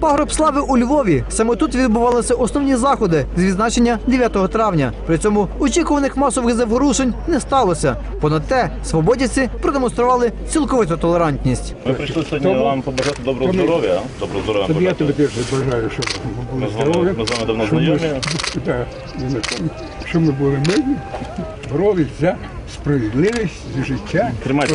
Пагроб слави у Львові. Саме тут відбувалися основні заходи з відзначення 9 травня. При цьому очікуваних масових заворушень не сталося. Понад те, свободівці продемонстрували цілковиту толерантність. Ми прийшли сьогодні вам побажати доброго здоров'я. Доброго здоров'я. Тобі я тобі теж бажаю, щоб ми з вами, здорові. ми з вами давно знайомі. Так, ми були мирні, боролись за справедливість, за життя. Тримайте.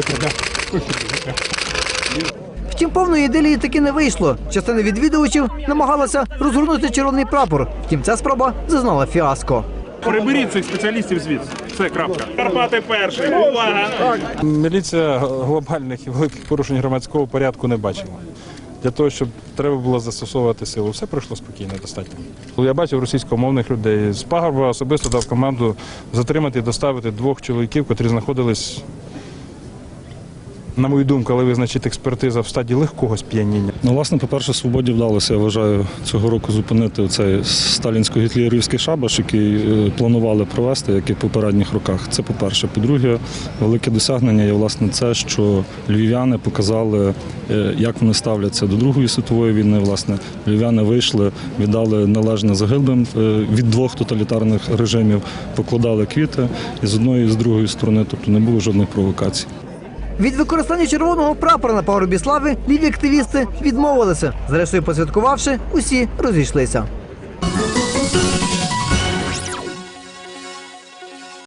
Втім, повної ідилії таки не вийшло. Частина відвідувачів намагалася розгорнути червоний прапор. Втім, ця спроба зазнала фіаско. Приберіть цих спеціалістів звідси. Все, крапка. Карпати перший. Увага! Міліція глобальних і великих порушень громадського порядку не бачила. Для того, щоб треба було застосовувати силу, все пройшло спокійно, достатньо. Я бачив російськомовних людей. З пагорба особисто дав команду затримати і доставити двох чоловіків, котрі знаходились, на мою думку, але визначить експертиза в стадії легкого сп'яніння. Ну, власне, по-перше, свободі вдалося, я вважаю, цього року зупинити цей сталінсько-гітлерівський шабаш, який е, планували провести, як і в попередніх роках. Це по-перше. По-друге, велике досягнення є власне це, що львів'яни показали, е, як вони ставляться до Другої світової війни. Власне, львів'яни вийшли, віддали належне загиблим е, від двох тоталітарних режимів, покладали квіти і з одної і з другої сторони, тобто не було жодних провокацій. Від використання червоного прапора на пагорбі слави ліві активісти відмовилися. Зрештою, посвяткувавши, усі розійшлися.